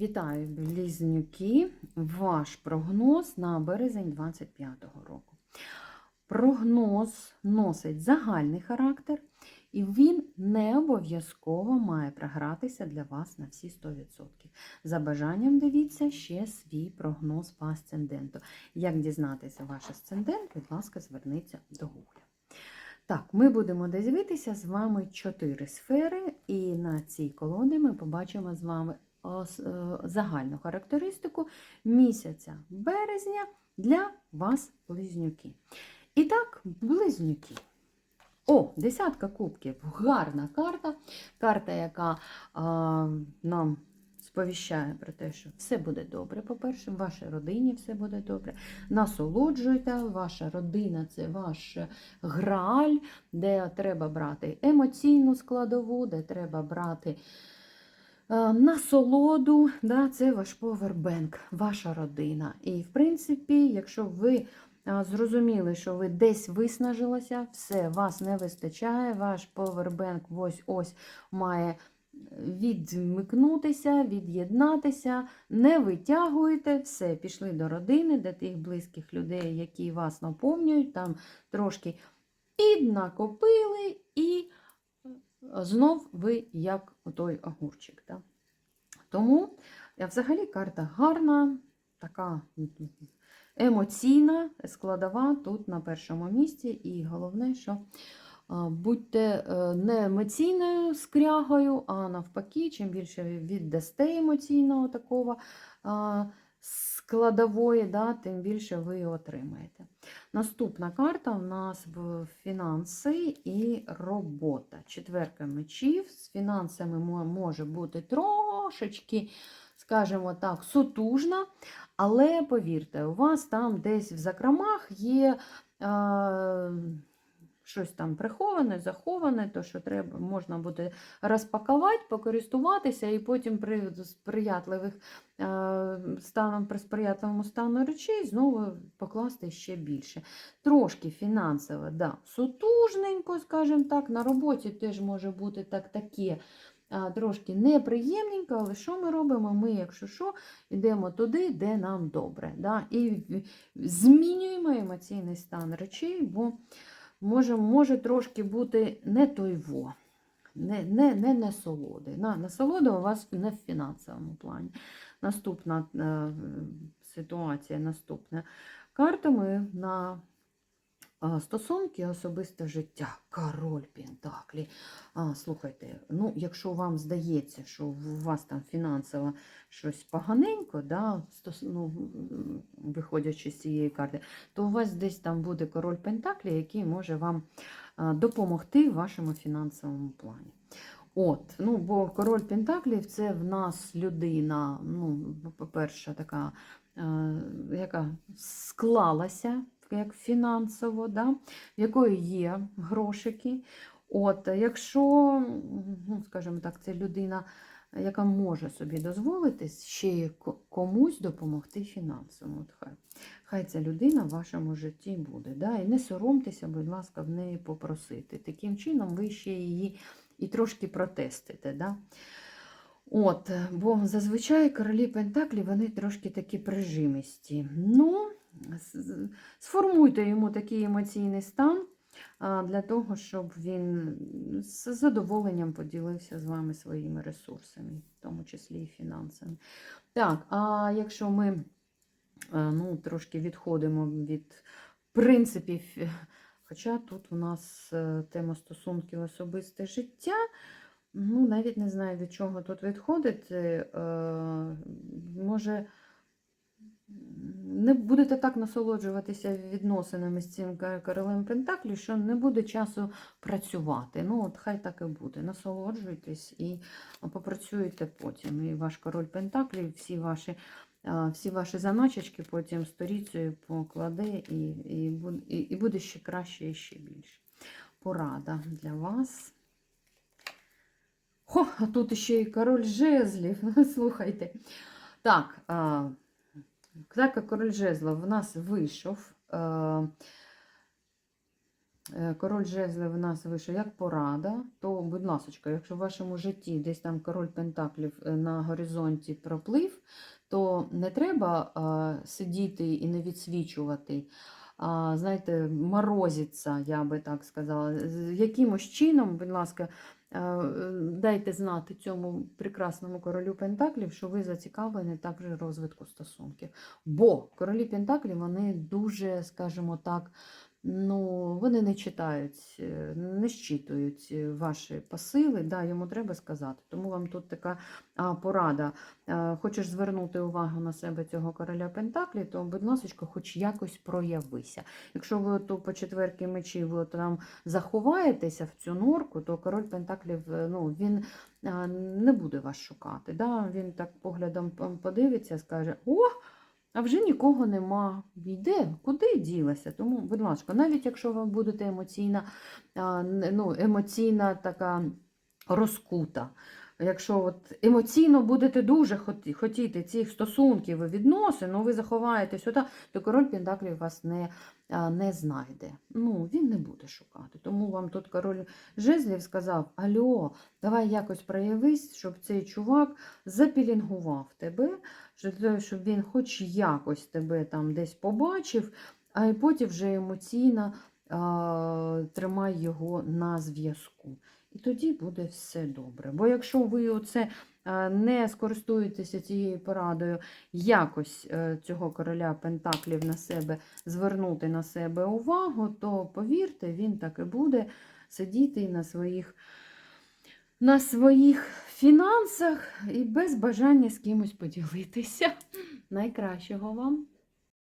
Вітаю, близнюки! Ваш прогноз на березень 25-го року. Прогноз носить загальний характер, і він не обов'язково має програтися для вас на всі 100%. За бажанням дивіться ще свій прогноз по асценденту. Як дізнатися ваш асцендент, будь ласка, зверніться до Google. Так, ми будемо дивитися з вами чотири сфери, і на цій колоді ми побачимо з вами загальну характеристику місяця березня для вас, близнюки. І так, близнюки. О, десятка кубків. Гарна карта. Карта, яка а, нам сповіщає про те, що все буде добре. По-перше, в вашій родині все буде добре. Насолоджуйте, ваша родина це ваш грааль, де треба брати емоційну складову, де треба брати е, насолоду. Да, це ваш повербенк, ваша родина. І, в принципі, якщо ви зрозуміли, що ви десь виснажилися, все, вас не вистачає, ваш повербенк ось ось має відмикнутися, від'єднатися, не витягуєте, все, пішли до родини, до тих близьких людей, які вас наповнюють, там трошки піднакопили, і знов ви як той огурчик. Да? Тому а взагалі карта гарна, така емоційна, складова тут на першому місці. І головне, що будьте е, не емоційною скрягою, а навпаки, чим більше віддасте емоційного такого складової, да, тим більше ви отримаєте. Наступна карта у нас в фінанси і робота. Четверка мечів з фінансами може бути трошечки, скажімо так, сутужна, але повірте, у вас там десь в закромах є. Щось там приховане, заховане, то що треба, можна буде розпакувати, покористуватися, і потім при сприятливих е, станом, при сприятливому стану речей знову покласти ще більше. Трошки фінансово, да, сутужненько, скажімо так, на роботі теж може бути так таке. Трошки неприємненько, але що ми робимо? Ми, якщо що, йдемо туди, де нам добре. Да? І змінюємо емоційний стан речей, бо може, може трошки бути не той во, не, не, не насолоди. На, насолода у вас не в фінансовому плані. Наступна е, ситуація, наступна карта ми на стосунки, особисте життя, король Пентаклі. А, слухайте, ну, якщо вам здається, що у вас там фінансово щось поганенько, да, стос, ну, виходячи з цієї карти, то у вас десь там буде король Пентаклі, який може вам допомогти в вашому фінансовому плані. От, ну, бо король Пентаклів це в нас людина, ну, по-перше, така, яка склалася як фінансово, да, в якої є грошики. От, якщо, ну, скажімо так, це людина, яка може собі дозволити ще комусь допомогти фінансово. От хай. Хай ця людина в вашому житті буде. Да? І не соромтеся, будь ласка, в неї попросити. Таким чином ви ще її і трошки протестите. Да? От, бо зазвичай королі Пентаклі вони трошки такі прижимисті. Ну, сформуйте йому такий емоційний стан для того, щоб він з задоволенням поділився з вами своїми ресурсами, в тому числі і фінансами. Так, а якщо ми ну, трошки відходимо від принципів, хоча тут у нас е, тема стосунків особисте життя, ну, навіть не знаю, від чого тут відходити. Е, Може, не будете так насолоджуватися відносинами з цим королем Пентаклі, що не буде часу працювати. Ну, от хай так і буде. Насолоджуйтесь і попрацюєте потім. І ваш король Пентаклі, всі ваші, всі ваші заначечки потім сторіцею покладе, і, і, і, і буде ще краще і ще більше. Порада для вас. Хо, а тут ще й король жезлів. Слухайте. Так, так король жезлов в нас вийшов. А, е, король жезлів в нас вийшов як порада, то, будь ласка, якщо в вашому житті десь там король пентаклів е, на горизонті проплив, то не треба сидіти і не відсвічувати. Знаєте, морозиться, я би так сказала. Якимось чином, будь ласка, е, е, дайте знати цьому прекрасному королю Пентаклів, що ви зацікавлені також розвитку стосунків. Бо королі Пентаклів, вони дуже, скажімо так, ну, вони не читають, е, не щитують е, ваші посили, да, йому треба сказати. Тому вам тут така порада. Е, Хочеш звернути увагу на себе цього короля Пентаклі, то, будь ласка, хоч якось проявися. Якщо ви то по четверки мечі ви там заховаєтеся в цю норку, то король Пентаклів ну, він не буде вас шукати. Да? Він так поглядом подивиться, скаже: О! А вже нікого нема. Йде, куди ділася? Тому, будь ласка, навіть якщо ви будете емоційна, ну, емоційна така розкута. Якщо от емоційно будете дуже хотіти цих стосунків і відносин, ну ви заховаєтесь, ота, то король Пентаклів вас не, не знайде. Ну, він не буде шукати. Тому вам тут король жезлів сказав: Альо, давай якось проявись, щоб цей чувак запілінгував тебе, щоб- він хоч якось тебе там десь побачив, а потім вже емоційно тримай його на зв'язку. І тоді буде все добре. Бо якщо ви оце не скористуєтеся цією порадою, якось е, цього короля Пентаклів на себе звернути на себе увагу, то повірте, він так і буде сидіти на своїх, на своїх фінансах і без бажання з кимось поділитися. Найкращого вам!